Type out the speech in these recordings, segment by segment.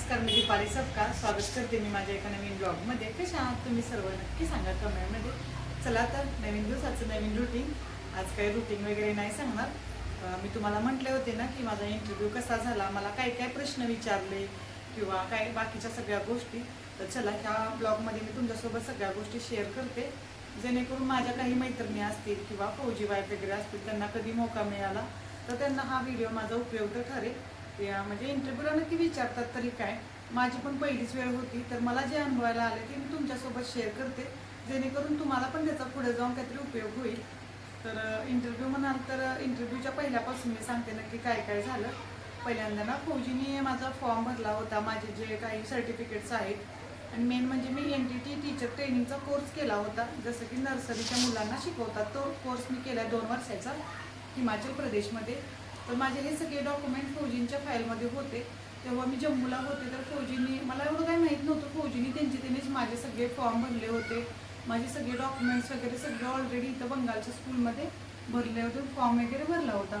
नमस्कार मी दीपाली सबका स्वागत करते मी माझ्या एका नवीन ब्लॉगमध्ये. कशा आहात तुम्ही सर्व? नक्की सांगा कमेंटमध्ये. चला तर नवीन दिवसाचं नवीन रुटीन आज काही रुटीन वगैरे नाही सांगणार. मी तुम्हाला म्हटले होते ना की माझा इंटरव्ह्यू कसा झाला मला काय काय प्रश्न विचारले किंवा काय बाकीच्या सगळ्या गोष्टी. तर चला ह्या ब्लॉगमध्ये मी तुमच्यासोबत सगळ्या गोष्टी शेअर करते. जेणेकरून माझ्या काही मैत्रिणी असतील किंवा फौजी वाईफ वगैरे असतील त्यांना कधी मौका मिळाला तर त्यांना हा व्हिडिओ माझा उपयोग तर ठरेल. या म्हणजे इंटरव्ह्यूला नक्की विचारतात तरी काय. माझी पण पहिलीच वेळ होती तर मला जे अनुभवायला आले ते मी तुमच्यासोबत शेअर करते. जेणेकरून तुम्हाला पण त्याचा पुढे जाऊन काहीतरी उपयोग होईल. तर इंटरव्ह्यू म्हणाल तर इंटरव्ह्यूच्या पहिल्यापासून मी सांगते नक्की काय काय झालं. पहिल्यांदा ना फौजीने माझा फॉर्म भरला होता माझे जे काही सर्टिफिकेट्स आहेत. आणि मेन म्हणजे मी एन टी टी टीचर ट्रेनिंगचा कोर्स केला होता. जसं की नर्सरीच्या मुलांना शिकवतात तो कोर्स मी केला दोन वर्षाचा हिमाचल प्रदेशमध्ये. तर माझे हे सगळे डॉक्युमेंट फौजींच्या फाईलमध्ये होते. तेव्हा मी जम्मूला होते तर फौजींनी मला एवढं काही माहीत नव्हतं फौजींनी त्यांचे त्यांनीच माझे सगळे फॉर्म भरले होते. माझे सगळे डॉक्युमेंट्स वगैरे सगळे ऑलरेडी इथं बंगालच्या स्कूलमध्ये भरले होते फॉर्म वगैरे भरला होता.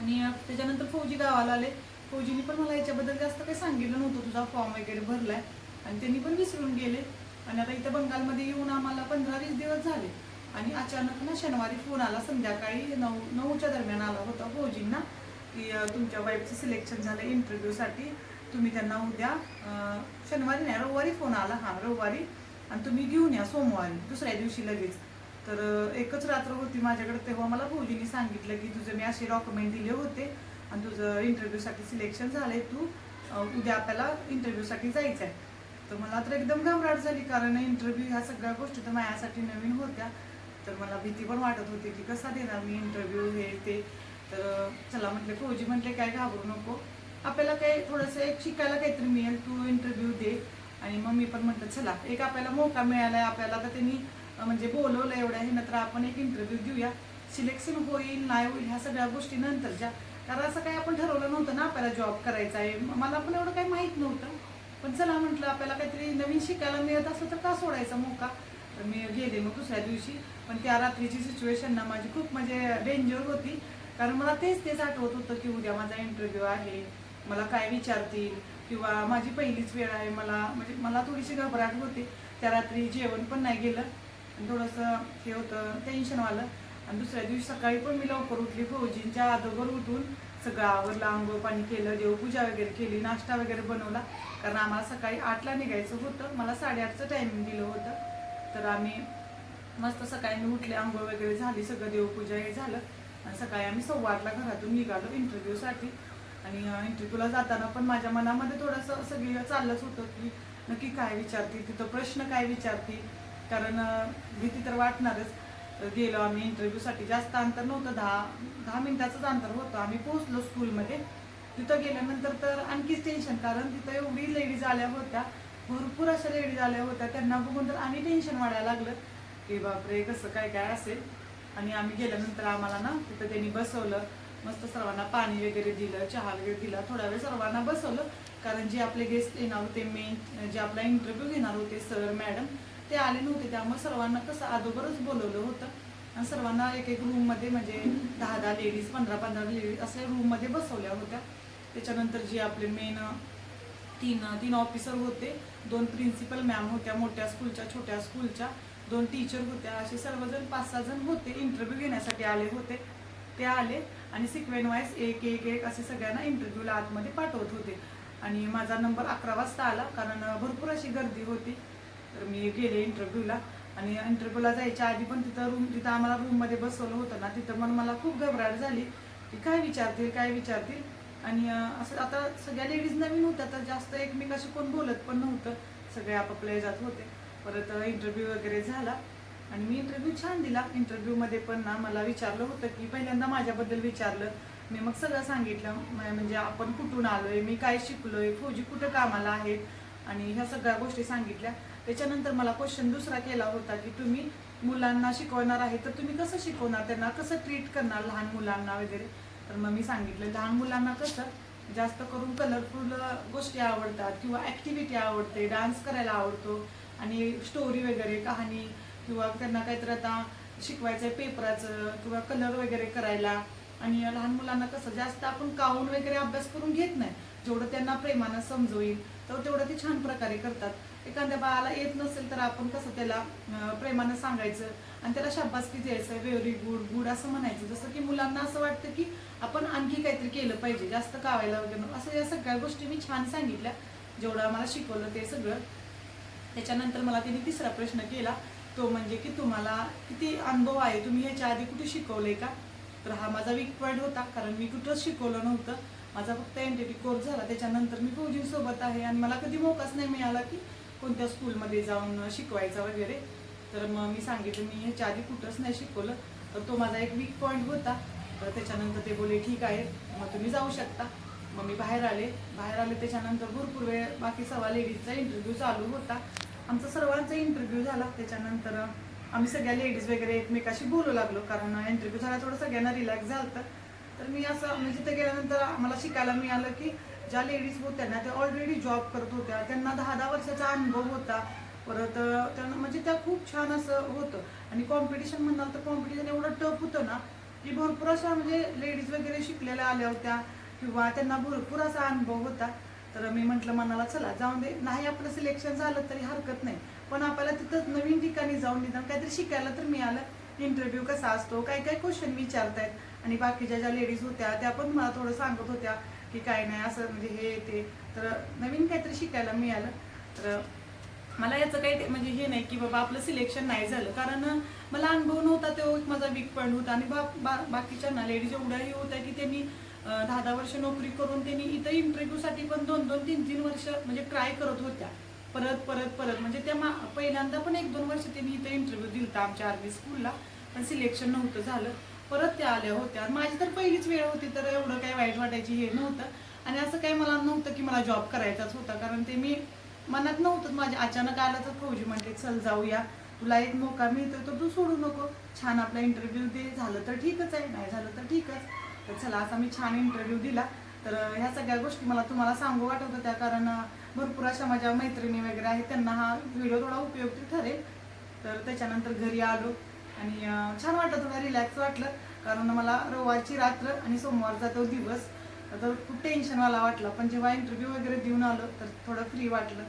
आणि त्याच्यानंतर फौजी गावाला आले. फौजींनी पण मला याच्याबद्दल जास्त काही सांगितलं नव्हतं तुझा फॉर्म वगैरे भरला आहे आणि त्यांनी पण विसरून गेले. आणि आता इथं बंगालमध्ये येऊन आम्हाला पंधरा वीस दिवस झाले. आणि अचानक ना शनिवारी फोन आला संध्याकाळी नऊ नऊच्या दरम्यान आला होता फौजींना की तुमच्या वाईफचं सिलेक्शन झालं इंटरव्ह्यूसाठी तुम्ही त्यांना उद्या शनिवारी नाही रविवारी फोन आला. हा रविवारी. आणि तुम्ही घेऊन या सोमवारी दुसऱ्या दिवशी लगेच. तर एकच रात्र होती माझ्याकडे तेव्हा मला फौजींनी सांगितलं की तुझं मी असे डॉक्युमेंट दिले होते आणि तुझं इंटरव्ह्यूसाठी सिलेक्शन झालंय तू. उद्या आपल्याला इंटरव्ह्यूसाठी जायचं आहे तर मला तर एकदम घबराट झाली कारण इंटरव्ह्यू ह्या सगळ्या गोष्टी तर माझ्यासाठी नवीन होत्या. तर मला भीती पण वाटत होती की कसा देणार मी इंटरव्ह्यू हे ते. तर चला म्हटलं फौजी म्हटले काय घाबरू नको. आपल्याला काही थोडंसं एक शिकायला काहीतरी मिळेल तू इंटरव्ह्यू दे. आणि मग मी पण म्हटलं चला एक आपल्याला मौका मिळालाय आपल्याला तर त्यांनी म्हणजे बोलवलं एवढ्या हे नंतर आपण एक इंटरव्ह्यू देऊया. सिलेक्शन होईल नाही होईल ह्या सगळ्या गोष्टी नंतरच्या कारण असं काही आपण ठरवलं नव्हतं ना आपल्याला जॉब करायचा आहे. मला पण एवढं काही माहीत नव्हतं. पण चला म्हटलं आपल्याला काहीतरी नवीन शिकायला मिळत असलं तर का सोडायचा मौका? तर मी गेले मग दुसऱ्या दिवशी. पण त्या रात्रीची सिच्युएशन ना माझी खूप म्हणजे डेंजर होती. कारण मला तेच तेच आठवत होतं की उद्या माझा इंटरव्ह्यू आहे. मला काय विचारतील? किंवा माझी पहिलीच वेळ आहे. मला म्हणजे मला थोडीशी घबराट होती. त्या रात्री जेवण पण नाही गेलं. आणि थोडंसं हे होतं टेन्शनवालं आणि दुसऱ्या दिवशी सकाळी पण मी लवकर उठली. फौजींच्या अगोदर उठून सगळं आवरलं आंघोळ पाणी केलं देवपूजा वगैरे केली नाश्ता वगैरे बनवला. कारण आम्हाला सकाळी आठला निघायचं होतं. मला साडेआठचं टायमिंग दिलं होतं. तर आम्ही मस्त सकाळी मी उठले आंघोळ वगैरे झाली सगळं देवपूजा हे झालं. आणि सकाळी आम्ही सव्वा घरातून निघालो इंटरव्ह्यूसाठी आणि इंटरव्ह्यूला जाताना पण माझ्या मनामध्ये थोडंसं सगळं चाललंच होतं की नक्की काय विचारते तिथं प्रश्न काय विचारतील कारण भीती तर वाटणारच. तर गेलो आम्ही इंटरव्ह्यूसाठी जास्त अंतर नव्हतं दहा दहा मिनिटाचंच अंतर होतं. आम्ही पोहोचलो स्कूलमध्ये तिथं गेल्यानंतर तर आणखीच टेन्शन कारण तिथं एवढी लेडीज आल्या होत्या. भरपूर अशा लेडीज आल्या होत्या. त्यांना बघून तर आणि टेन्शन वाढायला लागलं. की बापरे कसं काय काय असेल? आणि आम्ही गेल्यानंतर आम्हाला ना तिथं त्यांनी बसवलं. मस्त सर्वांना पाणी वगैरे दिलं चहा वगैरे दिला. थोडा वेळ सर्वांना बसवलं. कारण जे आपले गेस्ट येणार होते मेन जे आपला इंटरव्ह्यू घेणार होते सर मॅडम ते आले नव्हते. त्यामुळे सर्वांना कसं अगोदरच बोलवलं होतं. आणि सर्वांना एक एक रूममध्ये म्हणजे दहा दहा लेडीज पंधरा पंधरा लेडीज असे रूममध्ये बसवल्या होत्या. त्याच्यानंतर जे आपले मेन तीन तीन ऑफिसर होते. दोन प्रिन्सिपल मॅम होत्या मोठ्या स्कूलच्या छोट्या स्कूलच्या दोन टीचर होत्या. असे सर्वजण पाच सहा जण होते. इंटरव्ह्यू घेण्यासाठी आले होते. ते आले आणि सिक्वेन वाईज एक एक एक असे सगळ्यांना इंटरव्ह्यूला आतमध्ये पाठवत होते. आणि माझा नंबर अकरा वाजता आला कारण भरपूर अशी गर्दी होती. तर मी गेले इंटरव्ह्यूला आणि इंटरव्ह्यूला जायच्या आधी पण तिथं रूम तिथं आम्हाला रूममध्ये बसवलं होतं ना तिथं पण मला खूप घबराट झाली. की काय विचारतील काय विचारतील? आणि असं आता सगळ्या लेडीज नवीन होत्या तर जास्त एकमेकाशी कोण बोलत पण नव्हतं. सगळे आपापल्या जात होते. परत इंटरव्ह्यू वगैरे झाला. आणि मी इंटरव्ह्यू छान दिला. इंटरव्ह्यूमध्ये पण ना मला विचारलं होतं की पहिल्यांदा माझ्याबद्दल विचारलं. मी मग सगळं सांगितलं. म्हणजे आपण कुठून आलोय? मी काय शिकलोय? फौजी कुठं कामाला आहेत? आणि ह्या सगळ्या गोष्टी सांगितल्या. त्याच्यानंतर मला क्वेश्चन दुसरा केला होता की तुम्ही मुलांना शिकवणार आहे तर तुम्ही कसं शिकवणार? त्यांना कसं ट्रीट करणार लहान मुलांना वगैरे? तर मग मी सांगितलं लहान मुलांना कसं जास्त करून कलरफुल गोष्टी आवडतात किंवा ॲक्टिव्हिटी आवडते डान्स करायला आवडतो आणि स्टोरी वगैरे कहाणी किंवा त्यांना काहीतरी आता शिकवायचं आहे पेपराचं किंवा कलर वगैरे करायला आणि लहान मुलांना कसं जास्त आपण काउन वगैरे अभ्यास करून घेत नाही. जेवढं त्यांना प्रेमानं समजवेल तर तेवढं ते छान प्रकारे करतात. एखाद्या बाळाला येत नसेल तर आपण कसं त्याला प्रेमानं सांगायचं आणि त्याला शाबासकी द्यायचं व्हेरी गुड गुड असं म्हणायचं. जसं की मुलांना असं वाटतं की आपण आणखी काहीतरी केलं पाहिजे जास्त कावायला वगैरे असं या सगळ्या गोष्टी मी छान सांगितल्या. जेवढं आम्हाला शिकवलं ते सगळं. त्याच्यानंतर मला तिने तिसरा प्रश्न केला तो म्हणजे की तुम्हाला किती अनुभव आहे? तुम्ही ह्याच्या आधी कुठे शिकवलंय का? तर हा माझा वीक पॉईंट होता कारण मी कुठंच शिकवलं नव्हतं. माझा फक्त एन टी टी कोर्स झाला. त्याच्यानंतर मी फौजींसोबत आहे आणि मला कधी मोकाच नाही मिळाला की कोणत्या स्कूलमध्ये जाऊन शिकवायचा वगैरे तर मग मी सांगितलं मी ह्याच्या आधी कुठंच नाही शिकवलं तर तो माझा एक वीक पॉईंट होता. तर त्याच्यानंतर ते बोले ठीक आहे मग तुम्ही जाऊ शकता. मग मी बाहेर आले. बाहेर आले त्याच्यानंतर भरपूर वेळ बाकी सव्वा लेडीजचा इंटरव्ह्यू चालू होता. आमचा सर्वांचा इंटरव्ह्यू झाला. त्याच्यानंतर आम्ही सगळ्या लेडीज वगैरे एकमेकाशी बोलू लागलो कारण इंटरव्ह्यू झाला थोडं सगळ्यांना रिलॅक्स झालं तर मी असं म्हणजे तिथे गेल्यानंतर आम्हाला शिकायला मिळालं की ज्या लेडीज होत्या ना त्या ऑलरेडी जॉब करत होत्या. त्यांना दहा दहा वर्षाचा अनुभव होता. परत त्यांना म्हणजे त्या खूप छान असं होतं. आणि कॉम्पिटिशन म्हणाल तर कॉम्पिटिशन एवढं टफ होतं ना की भरपूर अशा म्हणजे लेडीज वगैरे शिकलेल्या आल्या होत्या. किंवा त्यांना भरपूर असा अनुभव होता. तर मी म्हटलं मनाला चला जाऊन दे. नाही आपलं सिलेक्शन झालं तरी हरकत नाही. पण आपल्याला तिथं नवीन ठिकाणी जाऊन निदान काहीतरी शिकायला तर मिळालं. इंटरव्ह्यू कसा असतो? काय काय क्वेश्चन विचारतायत? आणि बाकीच्या ज्या लेडीज होत्या त्या पण मला थोडं सांगत होत्या. की काय नाही असं म्हणजे हे ते. तर नवीन काहीतरी शिकायला मिळालं. तर मला याचं काही ते- म्हणजे हे नाही की बाबा आपलं सिलेक्शन नाही झालं. कारण मला अनुभव नव्हता तो एक माझा वीक पॉईंट होता. आणि बा बा- बाकीच्यांना लेडीज एवढ्याही होत्या की त्यांनी दहा दहा वर्ष नोकरी करून त्यांनी इथं इंटरव्ह्यूसाठी पण दोन दोन तीन तीन वर्ष म्हणजे ट्राय करत होत्या. परत परत परत. म्हणजे त्या मा पहिल्यांदा पण एक दोन वर्ष त्यांनी इथं इंटरव्ह्यू दिलता आमच्या आर्मी स्कूलला पण सिलेक्शन नव्हतं झालं. परत त्या आल्या होत्या. माझी तर पहिलीच वेळ होती तर एवढं काही वाईट वाटायची हे नव्हतं. आणि असं काही मला नव्हतं की मला जॉब करायचाच होता कारण ते मी मनात नव्हतं. माझ्या अचानक आलं तर फौजी म्हणते चल जाऊया. तुला एक मोका मिळतो तर तू सोडू नको. छान आपला इंटरव्ह्यू दे. झालं तर ठीकच आहे. नाही झालं तर ठीकच. तर चला असा मी छान इंटरव्ह्यू दिला. तर ह्या सगळ्या गोष्टी मला तुम्हाला सांगू वाटत होत्या कारण भरपूर अशा माझ्या मैत्रिणी वगैरे आहेत. त्यांना हा व्हिडिओ थोडा उपयुक्त ठरेल. तर त्याच्यानंतर घरी आलो. आणि छान वाटलं थोडं रिलॅक्स वाटलं. कारण मला रविवारची रात्र आणि सोमवारचा तो दिवस तर खूप टेन्शनवाला वाटला. पण जेव्हा इंटरव्ह्यू वगैरे देऊन आलो तर थोडं फ्री वाटलं.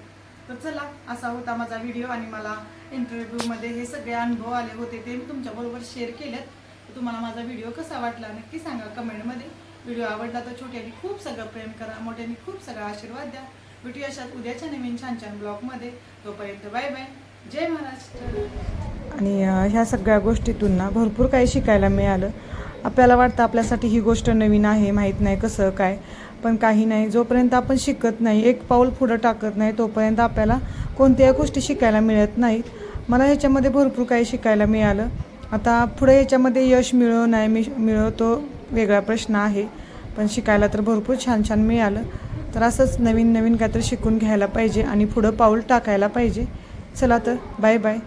तर चला असा होता माझा व्हिडिओ आणि मला इंटरव्ह्यूमध्ये हे सगळे अनुभव आले होते ते मी तुमच्याबरोबर शेअर केलेत. तर तुम्हाला माझा व्हिडिओ कसा वाटला नक्की सांगा कमेंटमध्ये व्हिडिओ आवडला तर छोट्याने खूप सगळं प्रेम करा मोठ्याने खूप सगळा आशीर्वाद द्या. भेटूया अशात उद्याच्या नवीन छान छान ब्लॉगमध्ये तोपर्यंत बाय बाय जय महाराष्ट्र. आणि ह्या सगळ्या गोष्टीतून ना भरपूर काही शिकायला मिळालं. आपल्याला वाटतं आपल्यासाठी ही गोष्ट नवीन आहे माहीत नाही कसं काय. पण काही नाही. जोपर्यंत आपण शिकत नाही एक पाऊल पुढं टाकत नाही तोपर्यंत आपल्याला कोणत्याही गोष्टी शिकायला मिळत नाहीत. मला ह्याच्यामध्ये भरपूर काही शिकायला मिळालं. आता पुढे ह्याच्यामध्ये यश मिळो नाही मी मिळो तो वेगळा प्रश्न आहे. पण शिकायला तर भरपूर छान छान मिळालं. तर असंच नवीन नवीन काहीतरी शिकून घ्यायला पाहिजे आणि पुढं पाऊल टाकायला पाहिजे. चला तर बाय बाय.